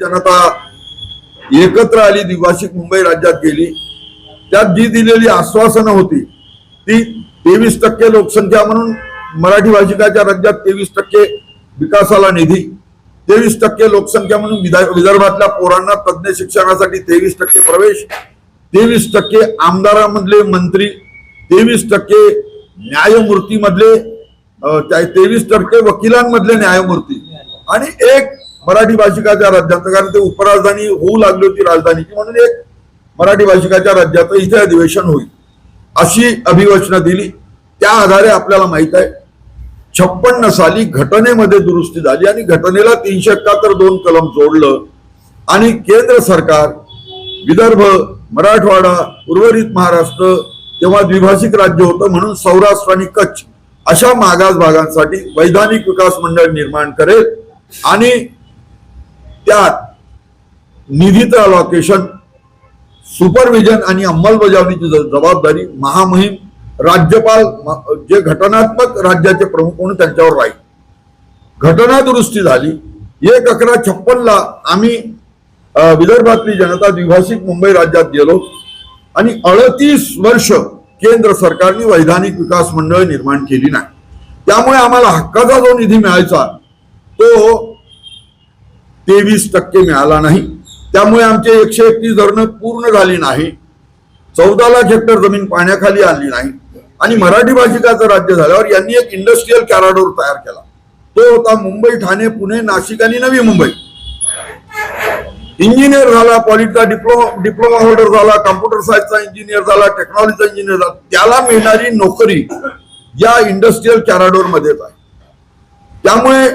जनता एकत्र आली द्विभाषिक मुंबई राज्यात गेली. त्यात जी दिलेली आश्वासनं होती ती तेवीस टक्के लोकसंख्या म्हणून मराठी भाषिकाच्या राज्यात तेवीस टक्के विकासाला निधी तेवीस टक्के लोकसंख्या म्हणून विदर्भातल्या पोरांना तज्ज्ञ शिक्षणासाठी तेवीस टक्के प्रवेश तेवीस टक्के आमदारामधले मंत्री तेवीस टक्के न्यायमूर्तीमधले तेवीस टक्के वकिलांमधले न्यायमूर्ती आणि एक मराठी भाषिकाच्या राज्याचं कारण ते उपराजधानी होऊ लागली होती राजधानीची म्हणून एक मराठी भाषिकाच्या राज्यात इथे अधिवेशन होईल. अशी अभिवचना दिली. त्या आधारे आपल्याला माहीत आहे छप्पन्न साली घटनेमध्ये दुरुस्ती झाली आणि घटनेला तीनशे एकाहत्तर दोन कलम जोडलं. आणि केंद्र सरकार विदर्भ मराठवाडा उर्वरित महाराष्ट्र तेव्हा द्विभाषिक राज्य होतं म्हणून सौराष्ट्र आणि कच्छ अशा मागास भागांसाठी वैधानिक विकास मंडळ निर्माण करेल. आणि त्यात निधीचं अलॉकेशन सुपरविजन आणि अंमलबजावणीची जबाबदारी महामहिम राज्यपाल जे घटनात्मक राज्याचे प्रमुख म्हणून त्यांच्यावर राहील. घटना दुरुस्ती झाली. एक अकरा छप्पनला आम्ही विदर्भातली जनता द्विभाषिक मुंबई राज्यात गेलो. आणि अडतीस वर्ष केंद्र सरकारने वैधानिक विकास मंडळ निर्माण केली नाही. त्यामुळे आम्हाला हक्काचा जो निधी मिळायचा तो तेवीस टक्के मिळाला नाही. त्यामुळे आमचे एकशे एकतीस धरणं पूर्ण झाली नाही. चौदा लाख हेक्टर जमीन पाण्याखाली आली नाही. आणि मराठी भाषिकाचं राज्य झाल्यावर यांनी एक इंडस्ट्रीयल कॅराडोर तयार केला. तो होता मुंबई ठाणे पुणे नाशिक आणि नवी मुंबई. इंजिनियर झाला पॉलिटचा डिप्लोमा डिप्लोमा होल्डर झाला कम्प्युटर सायन्सचा इंजिनियर झाला टेक्नॉलॉजीचा इंजिनियर झाला. त्याला मिळणारी नोकरी या इंडस्ट्रीयल कॅराडोर मध्येच आहे. त्यामुळे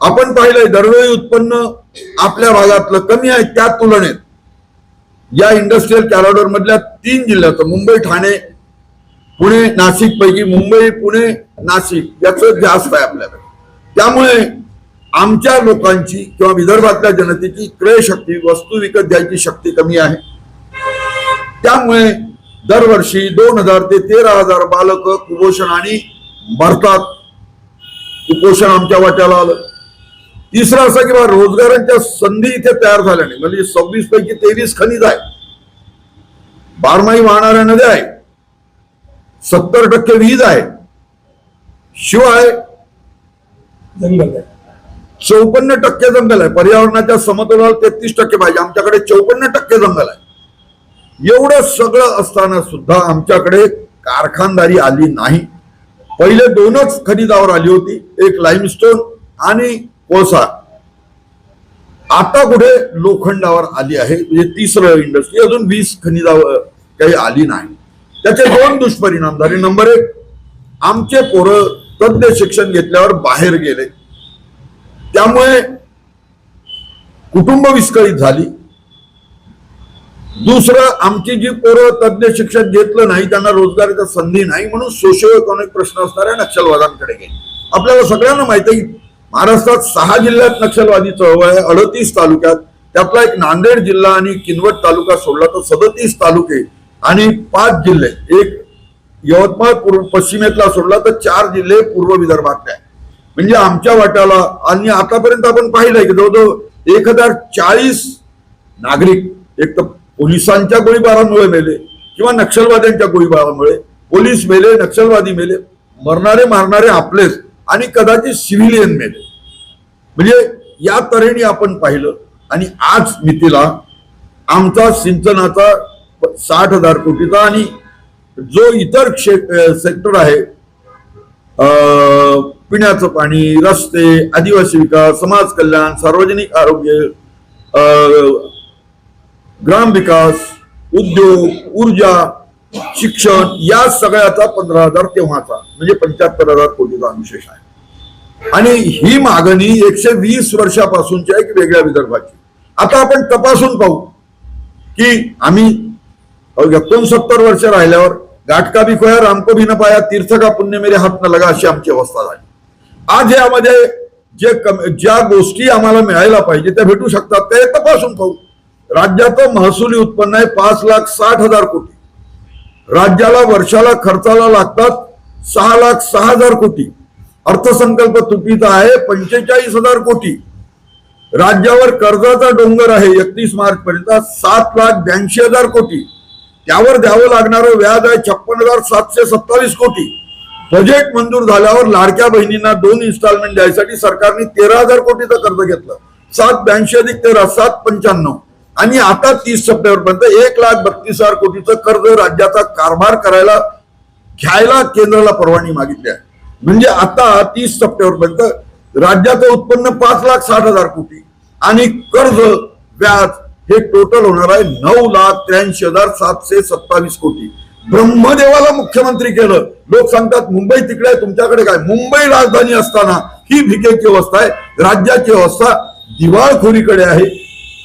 आपण पाहिलंय दरडोई उत्पन्न आपल्या भागातलं कमी आहे त्या तुलनेत. या इंडस्ट्रीयल कॅरिडॉर मधल्या तीन जिल्ह्यात मुंबई ठाणे पुणे नाशिक पैकी मुंबई पुणे नाशिक याचं जास्त आहे आपल्याकडे. त्यामुळे आमच्या लोकांची किंवा विदर्भातल्या जनतेची क्रय शक्ती वस्तू विकत घ्यायची शक्ती कमी आहे. त्यामुळे दरवर्षी दोन हजार ते तेरा हजार बालक कुपोषण आणि मरतात. कुपोषण आमच्या वाट्याला आलं. तिसरं असं की बा रोजगारांच्या संधी इथे तयार झाल्या नाही म्हणजे सव्वीस पैकी तेवीस खनिज आहे. बारमाही वाहणाऱ्या नद्या आहे सत्तर टक्के वीज आहे. शिवाय जंगल आहे. चौपन्न टक्के जंगल आहे. पर्यावरणाच्या समतोलाला तेहतीस टक्के पाहिजे. आमच्याकडे चौपन्न टक्के जंगल आहे. एवढं सगळं असताना सुद्धा आमच्याकडे कारखानदारी आली नाही. पहिले दोनच खनिजावर आली होती. एक लाईमस्टोन आणि कोळसा. आता कुठे लोखंडावर आली आहे म्हणजे तिसरं इंडस्ट्री अजून वीस खनिजावर काही आली नाही. त्याचे दोन दुष्परिणाम झाले नंबर एक आमचे पोरं तज्ञ शिक्षण घेतल्यावर बाहेर गेले. त्यामुळे कुटुंब विस्कळीत झाली. दुसरं आमची जी पोरं तज्ञ शिक्षण घेतलं नाही त्यांना रोजगाराची संधी नाही म्हणून सोशिओ इकॉनॉमिक प्रश्न असणाऱ्या नक्षलवादांकडे गेले. आपल्याला सगळ्यांना माहिती आहे महाराष्ट्रात सहा जिल्ह्यात नक्षलवादी चळवळ आहे. अडतीस तालुक्यात. त्यातला एक नांदेड जिल्हा आणि किनवट तालुका सोडला तर सदतीस तालुके आणि पाच जिल्हे. एक यवतमाळ पूर्व पश्चिमेतला सोडला तर चार जिल्हे पूर्व विदर्भातले आहे म्हणजे आमच्या वाट्याला आणि आतापर्यंत आपण पाहिलंय की जवळजवळ एक हजार चाळीस नागरिक एक तर पोलिसांच्या गोळीबारामुळे मेले किंवा नक्षलवाद्यांच्या गोळीबारामुळे. पोलीस मेले नक्षलवादी मेले. मरणारे मारणारे आपलेच. आणि कदाचित सिव्हिलियन मेले. म्हणजे या तऱ्हेने आपण पाहिलं. आणि आज मितीला आमचा सिंचनाचा साठ हजार कोटीचा आणि जो इतर क्षे- सेक्टर आहे पिण्याचं पाणी रस्ते आदिवासी विकास समाज कल्याण सार्वजनिक आरोग्य ग्राम विकास उद्योग ऊर्जा शिक्षण या सगळ्याचा पंधरा हजार तेव्हाचा म्हणजे पंच्याहत्तर हजार कोटीचा अनुशेष आहे. आणि ही मागणी एकशे वीस वर्षापासूनची आहे की वेगळ्या विदर्भाची. आता आपण तपासून पाहू की आम्ही एकोणसत्तर वर्ष राहिल्यावर गाठका भी खोया रामको भी न पाया तीर्थ का पुण्य मेरे हात न लगा अशी आमची अवस्था झाली. आज यामध्ये जे कम- ज्या गोष्टी आम्हाला मिळायला पाहिजे त्या भेटू शकतात ते तपासून पाहू. राज्याचं महसुली उत्पन्न आहे पाच लाख साठ हजार कोटी. राज्याला वर्षाला खर्चाला लागतात सहा लाख सहा हजार कोटी. अर्थसंकल्प तुटीचा आहे पंचेचाळीस हजार कोटी. राज्यावर कर्जाचा डोंगर आहे एकतीस मार्च पर्यंत सात लाख ब्याऐंशी हजार कोटी. त्यावर द्यावं लागणारं व्याज आहे छप्पन हजार सातशे सत्तावीस कोटी. बजेट मंजूर झाल्यावर लाडक्या बहिणींना दोन इन्स्टॉलमेंट द्यायसाठी सरकारने तेरा हजार कोटीचं कर्ज घेतलं. सात ब्याऐंशी अधिक तेरा सात पंच्याण्णव. आणि आता तीस सप्टेंबर पर्यंत एक लाख बत्तीस हजार कोटीचं कर्ज राज्याचा कारभार करायला घ्यायला केंद्राला परवानगी मागितली आहे. म्हणजे आता तीस सप्टेंबर पर्यंत राज्याचं उत्पन्न पाच लाख साठ हजार कोटी आणि कर्ज व्याज हे टोटल होणार आहे नऊ लाख त्र्याऐंशी हजार सातशे सत्तावीस कोटी. ब्रह्मदेवाला मुख्यमंत्री केलं. लोक सांगतात मुंबई तिकडे आहे, तुमच्याकडे काय? मुंबई राजधानी असताना ही भिकेची अवस्था आहे. राज्याची अवस्था दिवाळखोरीकडे आहे.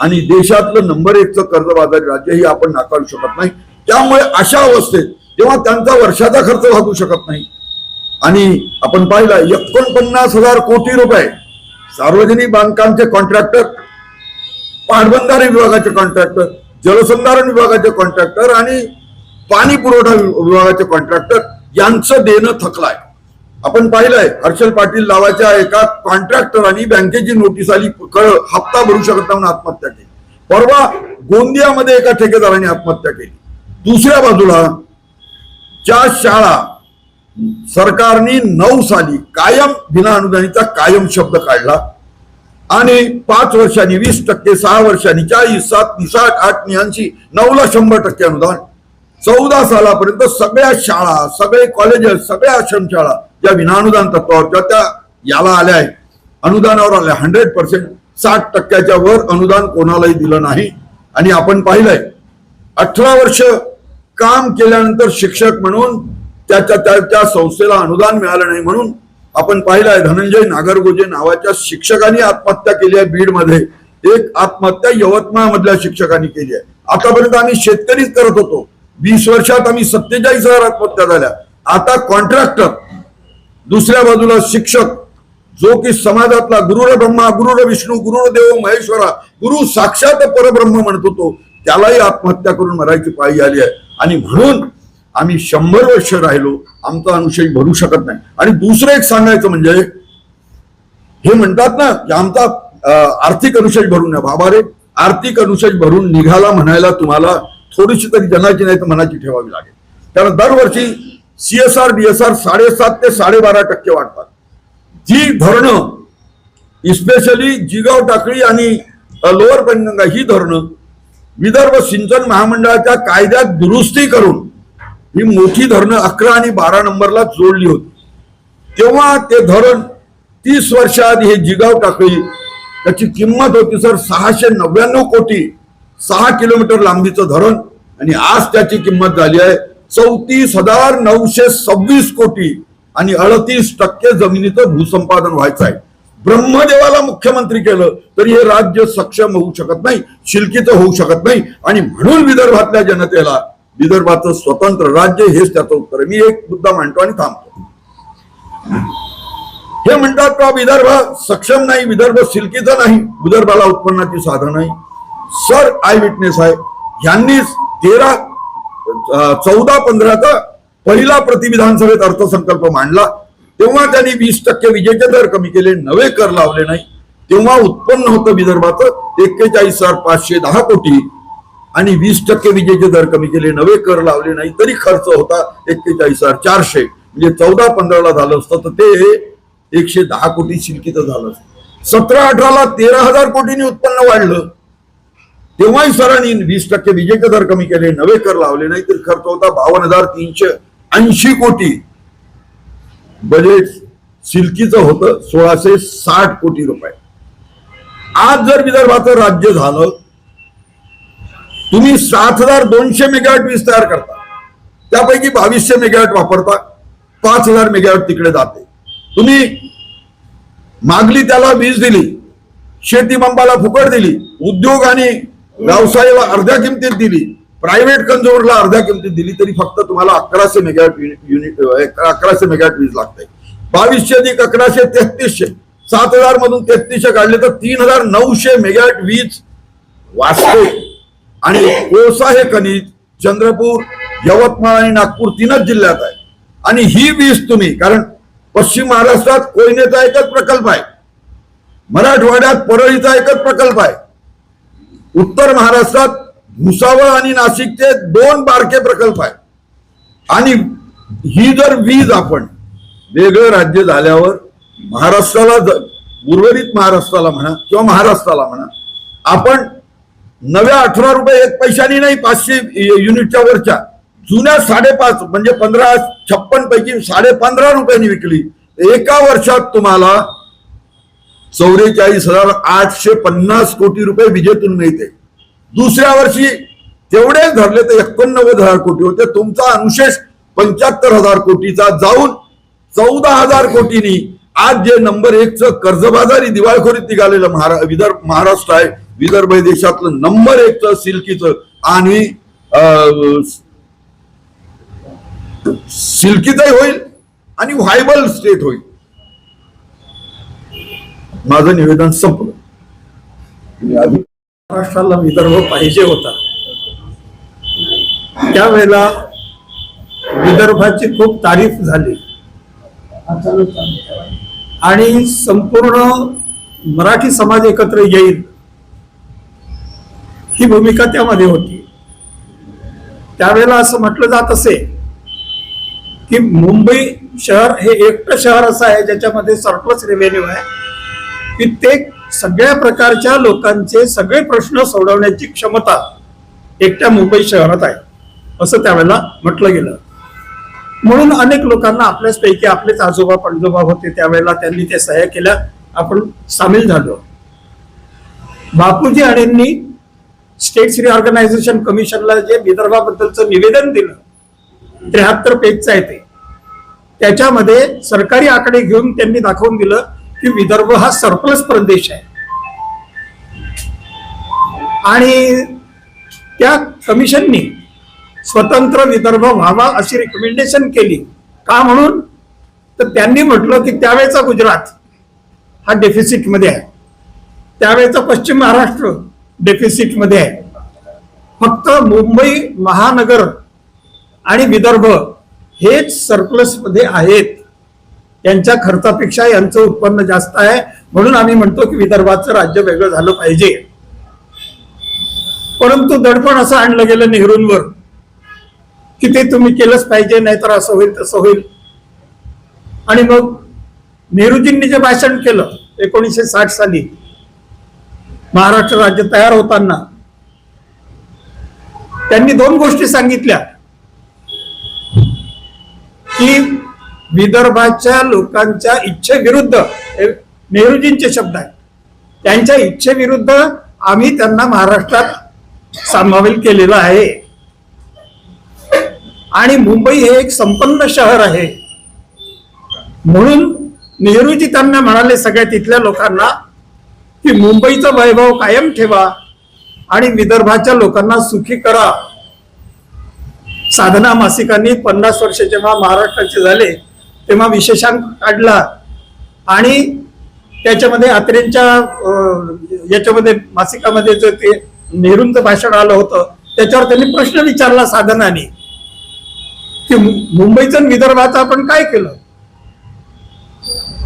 आणि देशातलं नंबर एकचं कर्जबाजारी राज्य ही आपण नाकारू शकत नाही. त्यामुळे अशा अवस्थेत तेव्हा त्यांचा वर्षाचा खर्च भागू शकत नाही आणि आपण पाहिला एकोणपन्नास हजार कोटी रुपये सार्वजनिक बांधकामचे कॉन्ट्रॅक्टर पाटबंधारे विभागाचे कॉन्ट्रॅक्टर जलसंधारण विभागाचे कॉन्ट्रॅक्टर आणि पाणी पुरवठा विभागाचे कॉन्ट्रॅक्टर यांचं देणं थकलाय. आपण पाहिलंय हर्षल पाटील नावाच्या एका कॉन्ट्रॅक्टरांनी बँकेची नोटीस आली कळ हप्ता भरू शकत नाही म्हणून आत्महत्या केली. परवा गोंदियामध्ये एका ठेकेदाराने आत्महत्या केली. दुसऱ्या बाजूला ज्या शाळा सरकारने नऊ साली कायम बिना अनुदानिता कायम शब्द काढला आणि पाच वर्षांनी वीस टक्के सहा वर्षांनी चाळीस सात निसाठ आठ निऐंशी नऊला शंभर टक्के अनुदान. चौदा सालापर्यंत सगळ्या शाळा सगळे कॉलेजेस सगळ्या आश्रमशाळा त्या विनाअनुदान तत्वावर किंवा त्या याला आल्या आहेत. अनुदानावर आल्या. हंड्रेड पर्सेंट साठ टक्क्याच्या वर अनुदान कोणालाही दिलं नाही. आणि आपण पाहिलंय अठरा वर्ष काम केल्यानंतर शिक्षक म्हणून त्याच्या त्याच्या संस्थेला अनुदान मिळालं नाही म्हणून आपण पाहिलंय धनंजय नागरगोजे नावाच्या शिक्षकांनी आत्महत्या केली आहे बीडमध्ये. एक आत्महत्या यवतमाळ मधल्या शिक्षकांनी केली आहे. आतापर्यंत आम्ही शेतकरीच करत होतो. वीस वर्षात आम्ही सत्तेचाळीस हजार आत्महत्या झाल्या. आता कॉन्ट्रॅक्टर दुसऱ्या बाजूला शिक्षक जो की समाजातला गुरुर ब्रह्मा गुरुर विष्णू गुरुर देव महेश्वरा गुरु साक्षात परब्रह्म म्हणत होतो त्यालाही आत्महत्या करून मरायची पाळी आली आहे. आणि म्हणून आम्ही शंभर वर्ष राहिलो आमचा अनुशय भरू शकत नाही. आणि दुसरं एक सांगायचं म्हणजे हे म्हणतात ना की आमचा अं, आर्थिक अनुषय भरून द्या बाबा रे आर्थिक अनुषय भरून निघाला म्हणायला तुम्हाला थोडीशी तरी जनाची नाही तर मनाची ठेवावी लागेल. कारण दरवर्षी सीएसआर डीएसआर साडेसात ते साडेबारा टक्के वाढतात. जी धरणं इस्पेशली जिगाव टाकळी आणि लोअर पैनगंगा ही धरणं विदर्भ सिंचन महामंडळाच्या कायद्यात दुरुस्ती करून ही मोठी धरणं अकरा आणि बारा नंबरला जोडली होती. तेव्हा ते धरण तीस वर्षाआधी हे जिगाव टाकळी त्याची किंमत होती सर सहाशे नव्याण्णव कोटी सहा किलोमीटर लांबीचं धरण आणि आज त्याची किंमत झाली आहे चौतीस हजार नऊशे सव्वीस कोटी आणि अडतीस टक्के जमिनीचं भूसंपादन व्हायचं आहे. ब्रह्मदेवाला मुख्यमंत्री केलं तरी हे राज्य सक्षम होऊ शकत नाही शिल्कीचं होऊ शकत नाही. आणि म्हणून विदर्भातल्या जनतेला विदर्भाचं स्वतंत्र राज्य हेच त्याचं उत्तर आहे. मी एक मुद्दा मांडतो आणि थांबतो. हे म्हणतात का विदर्भ सक्षम नाही विदर्भ सिल्कीचा नाही विदर्भाला उत्पन्नाची साधन नाही? सर आय विटनेस आहे. यांनीच तेरा चौदा पंधराचा पहिला प्रतिविधानसभेत अर्थसंकल्प मांडला. तेव्हा त्यांनी वीस टक्के विजेचे दर कमी केले नवे कर लावले नाही. तेव्हा उत्पन्न होतं विदर्भाचं एक्केचाळीस हजार पाचशे दहा कोटी आणि वीस टक्के विजेचे दर कमी केले नवे कर लावले नाही तरी खर्च होता एक्केचाळीस हजार चारशे. म्हणजे चौदा पंधराला झालं असतं तर ते एकशे दहा कोटी शिल्कीचं झालं असतं. सतरा अठराला तेरा हजार कोटींनी उत्पन्न वाढलं. तेव्हाही सरांनी वीस टक्के विजेचे दर कमी केले नवे कर लावले नाही तर खर्च होता बावन्न हजार तीनशे ऐंशी कोटी. बजेट सिल्कीचं होतं सोळाशे साठ कोटी रुपये. आज जर विदर्भाचं राज्य झालं तुम्ही सात हजार दोनशे मेगावॅट वीज तयार करता. त्यापैकी बावीसशे मेगावॅट वापरता पाच हजार मेगावॅट तिकडे जाते. तुम्ही मागली त्याला वीज दिली शेती पंपाला फुकट दिली उद्योग आणि व्यवसायाला अर्ध्या किमतीत दिली. प्रायव्हेट कंझ्युमरला अर्ध्या किमतीत दिली तरी फक्त तुम्हाला अकराशे मेगावॅट युनिट अकराशे मेगावॅट वीज लागते बावीसशे अधिक अकराशे तेहतीसशे. सात हजार मधून तेहतीसशे काढले तर तीन हजार नऊशे मेगावॅट वीज वाचते आणि कोळसा हे खनिज चंद्रपूर यवतमाळ आणि नागपूर तीनच जिल्ह्यात आहे. आणि ही वीज तुम्ही कारण पश्चिम महाराष्ट्रात कोयनेचा एकच प्रकल्प आहे. मराठवाड्यात परळीचा एकच प्रकल्प आहे. उत्तर महाराष्ट्रात भुसावळ आणि नाशिकचे दोन बारके प्रकल्प आहेत. आणि ही जर वीज आपण वेगळं राज्य झाल्यावर महाराष्ट्राला उर्वरित महाराष्ट्राला म्हणा किंवा महाराष्ट्राला म्हणा आपण नव्या अठरा रुपये एक पैशानी नाही पाचशे युनिटच्या वरच्या जुन्या साडेपाच म्हणजे पंधरा छप्पन पैकी साडे पंधरा रुपयांनी विकली. एका वर्षात तुम्हाला चौवेचाळीस हजार आठशे पन्नास कोटी रुपये विजेतून मिळते. दुसऱ्या वर्षी तेवढेच धरले तर एकोणनव्वद हजार कोटी होते. तुमचा अनुशेष पंच्याहत्तर हजार कोटीचा जाऊन चौदा हजार कोटीनी आज जे नंबर एकचं कर्जबाजारी दिवाळखोरीत निघालेलं महारा विदर्भ महाराष्ट्र आहे. विदर्भ देशातलं नंबर एकचं सिल्कीचं आणि अं, सिल्कीचंही होईल आणि व्हायबल स्टेट होईल. माझं निवेदन संपलं. महाराष्ट्राला विदर्भ पाहिजे होता. त्यावेळेला विदर्भाची खूप तारीफ झाली. आणि संपूर्ण मराठी समाज एकत्र येईल ही भूमिका त्यामध्ये होती. त्यावेळेला असं म्हटलं जात असे की मुंबई शहर हे एकटं शहर असं आहे ज्याच्यामध्ये सरप्लस रेव्हेन्यू आहे. की ते सगळ्या प्रकारच्या लोकांचे सगळे प्रश्न सोडवण्याची क्षमता एकट्या मुंबई शहरात आहे असं त्यावेळेला म्हटलं गेलं. म्हणून अनेक लोकांना आपल्याचपैकी आपलेच आजोबा पणजोबा होते त्यावेळेला त्यांनी ते सहाय्य केल्या आपण सामील झालो. बापूजी अडेंनी स्टेट श्री ऑर्गनायझेशन कमिशनला जे विदर्भाबद्दलचं निवेदन दिलं त्र्याहत्तर पेजचं आहे ते त्याच्यामध्ये सरकारी आकडे घेऊन त्यांनी दाखवून दिलं की विदर्भ हा सरप्लस प्रदेश आहे. आणि त्या कमिशननी स्वतंत्र विदर्भ व्हावा अशी रिकमेंडेशन केली. का म्हणून? तर त्यांनी म्हटलं की त्यावेळेचा गुजरात हा डेफिसिटमध्ये आहे. त्यावेळेचा पश्चिम महाराष्ट्र डेफिसिटमध्ये आहे. फक्त मुंबई महानगर आणि विदर्भ हेच सरप्लसमध्ये आहेत. यांच्या खर्चापेक्षा यांचं उत्पन्न जास्त आहे. म्हणून आम्ही म्हणतो की विदर्भाचं राज्य वेगळं झालं पाहिजे. परंतु दडपण असं आणलं गेलं नेहरूंवर की ते तुम्ही केलंच पाहिजे नाहीतर असं होईल तसं होईल. आणि मग नेहरूजींनी जे भाषण केलं एकोणीसशे साठ साली महाराष्ट्र राज्य तयार होताना त्यांनी दोन गोष्टी सांगितल्या. की विदर्भाच्या लोकांच्या इच्छेविरुद्ध नेहरूजींचे शब्द आहेत. त्यांच्या इच्छेविरुद्ध आम्ही त्यांना महाराष्ट्रात सामावेल केलेला आहे. आणि मुंबई हे एक संपन्न शहर आहे. म्हणून नेहरूजी त्यांना म्हणाले सगळ्या तिथल्या लोकांना की मुंबईचं वैभव कायम ठेवा आणि विदर्भाच्या लोकांना सुखी करा. साधना मासिकांनी पन्नास वर्ष जेव्हा महाराष्ट्राचे झाले तेव्हा विशेषांक काढला. आणि त्याच्यामध्ये अत्रेंच्या याच्यामध्ये मासिकामध्ये जे ते नेहरूंचं भाषण आलं होतं त्याच्यावर त्यांनी प्रश्न विचारला साधनाने. की मुंबईचं विदर्भाचं आपण काय केलं?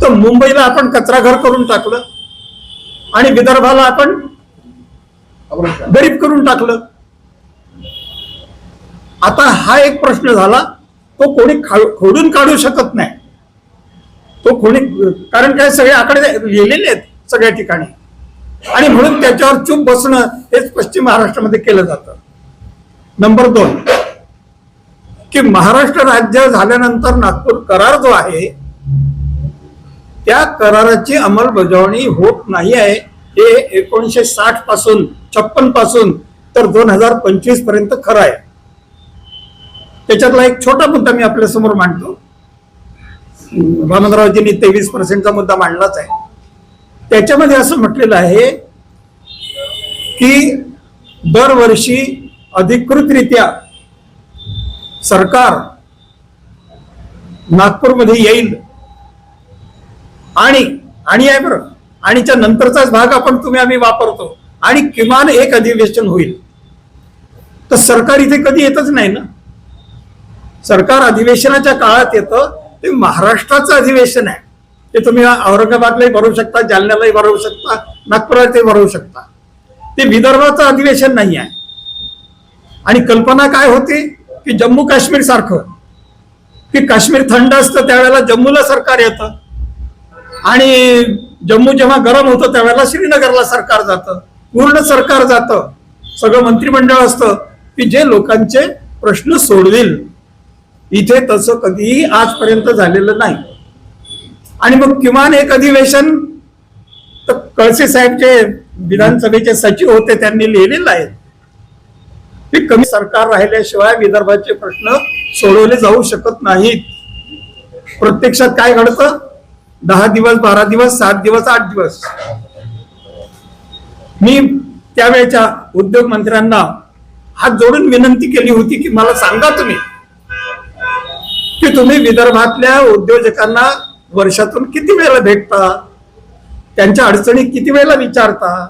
तर मुंबईला आपण कचरा घर करून टाकलं. आणि विदर्भाला आपण गरीब करून टाकलं. आता हा एक प्रश्न झाला. तो कोणी खा- खोडून काढू शकत नाही. तो कोणी कारण काय सगळे आकडे लिहिलेले आहेत सगळ्या ठिकाणी. आणि म्हणून त्याच्यावर चूप बसणं हेच पश्चिम महाराष्ट्रामध्ये केलं जातं. नंबर दोन की महाराष्ट्र राज्य झाल्यानंतर नागपूर करार जो आहे त्या कराराची अंमलबजावणी होत नाही आहे. हे एकोणीसशे साठपासून छप्पनपासून तर दोन हजार पंचवीसपर्यंत खरं आहे. त्याच्यातला एक छोटा मुद्दा मी आपल्यासमोर मांडतो. वामनरावजींनी तेवीस पर्सेंटचा मुद्दा मांडलाच आहे. त्याच्यामध्ये असं म्हटलेलं आहे की दरवर्षी अधिकृतरित्या सरकार नागपूरमध्ये येईल. आणि आणि आहे बरं. आणिच्या नंतरचाच भाग आपण तुम्ही आम्ही वापरतो. आणि किमान एक अधिवेशन होईल. तर सरकार इथे कधी येतच नाही ना? सरकार अधिवेशनाच्या काळात येतं ते महाराष्ट्राचं अधिवेशन आहे. ते तुम्ही औरंगाबादलाही भरवू शकता जालन्यालाही भरवू शकता नागपुरातही भरवू शकता. ते विदर्भाचं अधिवेशन नाही आहे. आणि कल्पना काय होती? की जम्मू काश्मीर सारखं. की काश्मीर थंड असतं त्यावेळेला जम्मूला सरकार येतं. आणि जम्मू जेव्हा गरम होतं त्यावेळेला श्रीनगरला सरकार जातं. पूर्ण सरकार जातं. सगळं मंत्रिमंडळ असतं. की जे लोकांचे प्रश्न सोडवेल इथे तसं कधीही आजपर्यंत झालेलं नाही. आणि मग किमान एक अधिवेशन तर कळसे साहेब जे विधानसभेचे सचिव होते त्यांनी लिहिलेलं आहे. की कमी सरकार राहिल्याशिवाय विदर्भाचे प्रश्न सोडवले जाऊ शकत नाहीत. प्रत्यक्षात काय घडतं? दहा दिवस बारा दिवस सात दिवस आठ दिवस. मी त्यावेळेच्या उद्योग मंत्र्यांना हात जोडून विनंती केली होती की मला सांगा तुम्ही. की तुम्ही विदर्भातल्या उद्योजकांना वर्षातून किती वेळेला भेटता? त्यांच्या अडचणी किती वेळेला विचारता?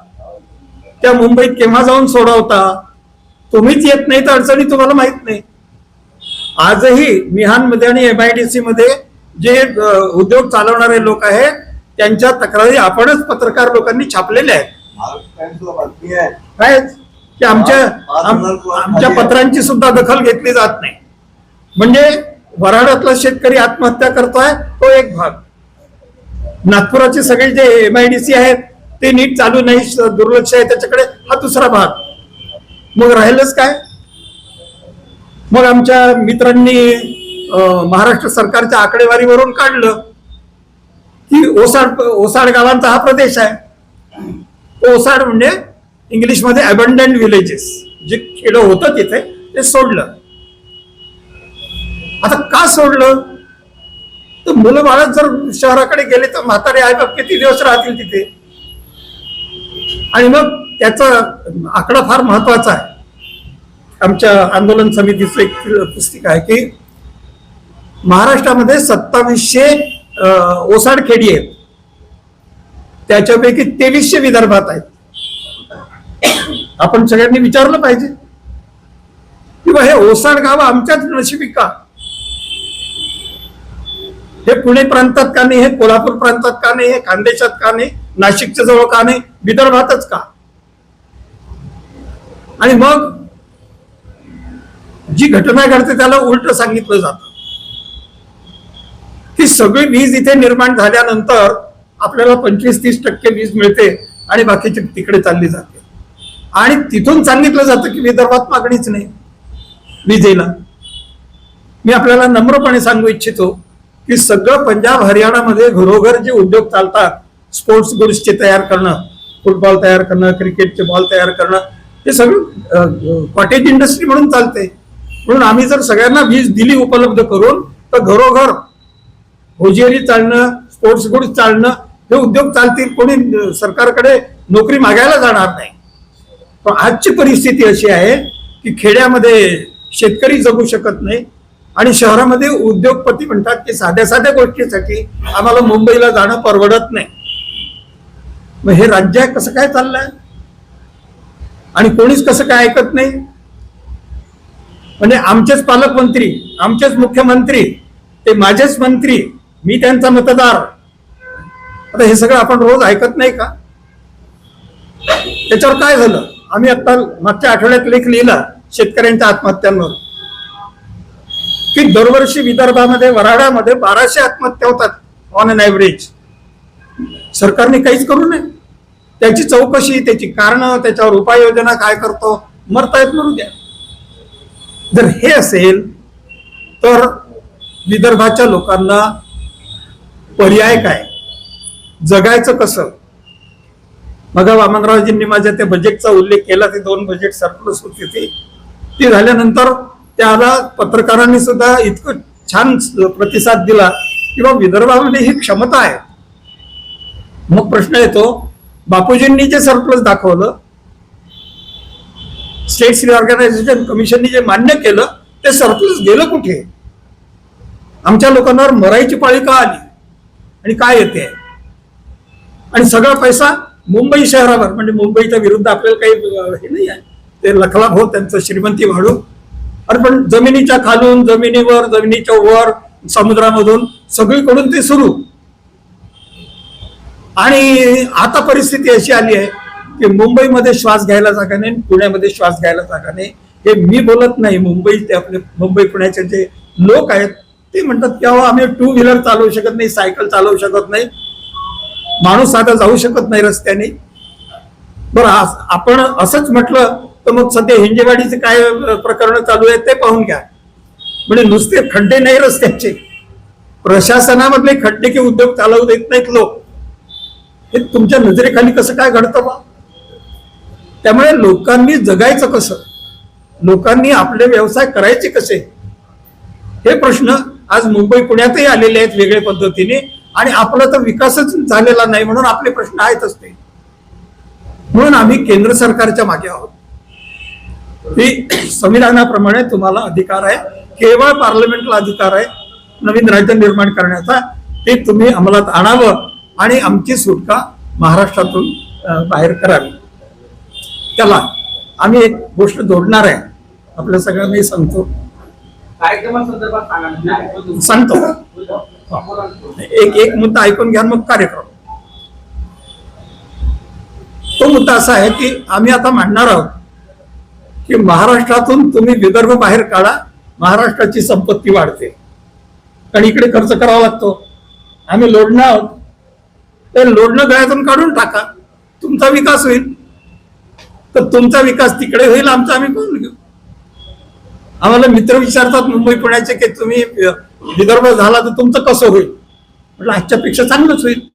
त्या मुंबईत केव्हा जाऊन सोडवता? तुम्हीच येत नाही तर अडचणी तुम्हाला माहीत नाही. आजही मिहानमध्ये आणि एम आय डी मध्ये जे उद्योग चालवणारे लोक आहेत त्यांच्या तक्रारी आपणच पत्रकार लोकांनी छापलेल्या आहेत. काय की आमच्या आमच्या पत्रांची सुद्धा दखल घेतली जात नाही. म्हणजे वराडातला शेतकरी आत्महत्या करतोय तो एक भाग. नागपुराचे सगळे जे एम आय डी सी आहेत ते नीट चालू नाही दुर्लक्ष आहे त्याच्याकडे हा दुसरा भाग. मग राहिलंच काय? मग आमच्या मित्रांनी महाराष्ट्र सरकारच्या आकडेवारीवरून काढलं की ओसाड ओसाड गावांचा हा प्रदेश आहे. ओसाड म्हणजे इंग्लिशमध्ये अबंडंट विलेजेस जे खेडं होतं तिथे ते सोडलं. आता का सोडलं? तर मुलं बाळ जर शहराकडे गेले तर म्हातारे आईबाप किती दिवस राहतील तिथे? आणि मग त्याचा आकडा फार महत्त्वाचा आहे. आमच्या आंदोलन समितीचं एक पुस्तिका आहे की महाराष्ट्रामध्ये सत्तावीसशे अं, ओसाड खेडी आहेत. त्याच्यापैकी तेवीसशे विदर्भात आहेत. आपण सगळ्यांनी विचारलं पाहिजे. किंवा हे ओसाड गाव आमच्याच नशिबी का? हे पुणे प्रांतात का नाही हे कोल्हापूर प्रांतात का नाही हे खानदेशात का नाही नाशिकच्या जवळ का नाही विदर्भातच का? आणि मग जी घटना घडते त्याला उलट सांगितलं जातं. ही सगळी वीज इथे निर्माण झाल्यानंतर आपल्याला पंचवीस तीस टक्के वीज मिळते आणि बाकीची तिकडे चालली जाते. आणि तिथून सांगितलं जातं की विदर्भात मागणीच नाही. विजेला मी आपल्याला नम्रपणे सांगू इच्छितो की सगळं पंजाब हरियाणामध्ये घरोघर जे उद्योग चालतात स्पोर्ट्स गुड्सचे तयार करणं फुटबॉल तयार करणं क्रिकेटचे बॉल तयार करणं हे सगळं कॉटेज इंडस्ट्री म्हणून चालते म्हणून आम्ही जर सगळ्यांना वीज दिली उपलब्ध करून तर घरोघर होजियरी चालणं स्पोर्ट्स गुड्स चालणं हे उद्योग चालतील कोणी सरकारकडे नोकरी मागायला जाणार नाही. पण आजची परिस्थिती अशी आहे की खेड्यामध्ये शेतकरी जगू शकत नाही आणि शहरामध्ये उद्योगपती म्हणतात की साध्या साध्या गोष्टीसाठी आम्हाला मुंबईला जाणं परवडत नाही. मग हे राज्य कसं काय चाललंय? आणि कोणीच कसं काय ऐकत नाही? म्हणजे आमचेच पालकमंत्री आमचेच मुख्यमंत्री ते माझेच मंत्री मी त्यांचा मतदार. आता हे सगळं आपण रोज ऐकत नाही का? त्याच्यावर काय झालं? आम्ही आता मागच्या आठवड्यात लेख लिहिला शेतकऱ्यांच्या आत्महत्यांवर. की दरवर्षी विदर्भामध्ये वराडामध्ये बाराशे आत्महत्या होतात ऑन अन ॲव्हरेज सरकारने काहीच करू नये. त्याची चौकशी त्याची कारणं त्याच्यावर उपाययोजना काय करतो मरतायत म्हणू द्या. जर हे असेल तर विदर्भाच्या लोकांना पर्याय काय? जगायचं कसं? मग वामनरावजींनी माझ्या त्या बजेटचा उल्लेख केला ते दोन बजेट सरप्लस होते ते झाल्यानंतर त्याला पत्रकारांनी सुद्धा इतकं छान प्रतिसाद दिला किंवा विदर्भामध्ये ही क्षमता आहे. मग प्रश्न येतो बापूजींनी जे सरप्लस दाखवलं स्टेट रिऑर्गनायझेशन कमिशननी जे मान्य केलं ते सरप्लस गेलं कुठे? आमच्या लोकांवर मरायची पाळी का आली? आणि काय येते? आणि सगळा पैसा मुंबई शहरावर म्हणजे मुंबईच्या विरुद्ध आपल्याला काही हे नाही आहे. ते लखलाभ हो त्यांचं श्रीमंती वाढू. अरे पण जमिनीच्या खालून जमिनीवर जमिनीच्या वर समुद्रामधून सगळीकडून ते सुरू. आणि आता परिस्थिती अशी आली आहे की मुंबईमध्ये श्वास घ्यायला जागा नाही पुण्यामध्ये श्वास घ्यायला जागा नाही. हे मी बोलत नाही मुंबई ते आपले मुंबई पुण्याचे जे लोक आहेत ते म्हणतात की अहो आम्ही टू व्हीलर चालवू शकत नाही सायकल चालवू शकत नाही. माणूस आता जाऊ शकत नाही रस्त्याने. बरं आपण असंच म्हटलं तर मग सध्या हिंजेवाडीचे काय प्रकरण चालू आहेत ते पाहून घ्या. म्हणजे नुसते खड्डे नाही रस्त्याचे. प्रशासनामधले खड्डे की उद्योग चालवू देत नाहीत लोक. हे तुमच्या नजरेखाली कसं काय घडतं बा? त्यामुळे लोकांनी जगायचं कसं? लोकांनी आपले व्यवसाय करायचे कसे? हे प्रश्न आज मुंबई पुण्यातही आलेले आहेत वेगळ्या पद्धतीने आणि आपला तर विकासच झालेला नाही म्हणून आपले प्रश्न आहेतच ते. म्हणून आम्ही केंद्र सरकारच्या मागे आहोत. की संविधानाप्रमाणे तुम्हाला अधिकार आहे. केवळ पार्लमेंटला अधिकार आहे. नवीन राज्य निर्माण करण्याचा. ते तुम्ही अंमलात आणावं आणि आमची सुटका महाराष्ट्रातून बाहेर करावी. त्याला आम्ही एक गोष्ट जोडणार आहे. आपल्या सगळ्यांनाही सांगतो. कार्यक्रमासंदर्भात सांगा ना. सांगतो. एक एक मुद्दा ऐकून घ्या मग कार्यक्रम. तो मुद्दा असा आहे की आम्ही आता मांडणार आहोत. की महाराष्ट्रातून तुम्ही विदर्भ बाहेर काढा महाराष्ट्राची संपत्ती वाढते. कारण इकडे खर्च करावा लागतो. आम्ही लोडणं आहोत. ते लोडणं गळ्यातून काढून टाका. तुमचा विकास होईल. तर तुमचा विकास तिकडे होईल आमचा आम्ही पाहून घेऊ. आम्हाला मित्र विचारतात मुंबई पुण्याचे की तुम्ही विदर्भ झाला तर तुमचं कसं होईल? म्हटलं आजच्यापेक्षा चांगलंच होईल.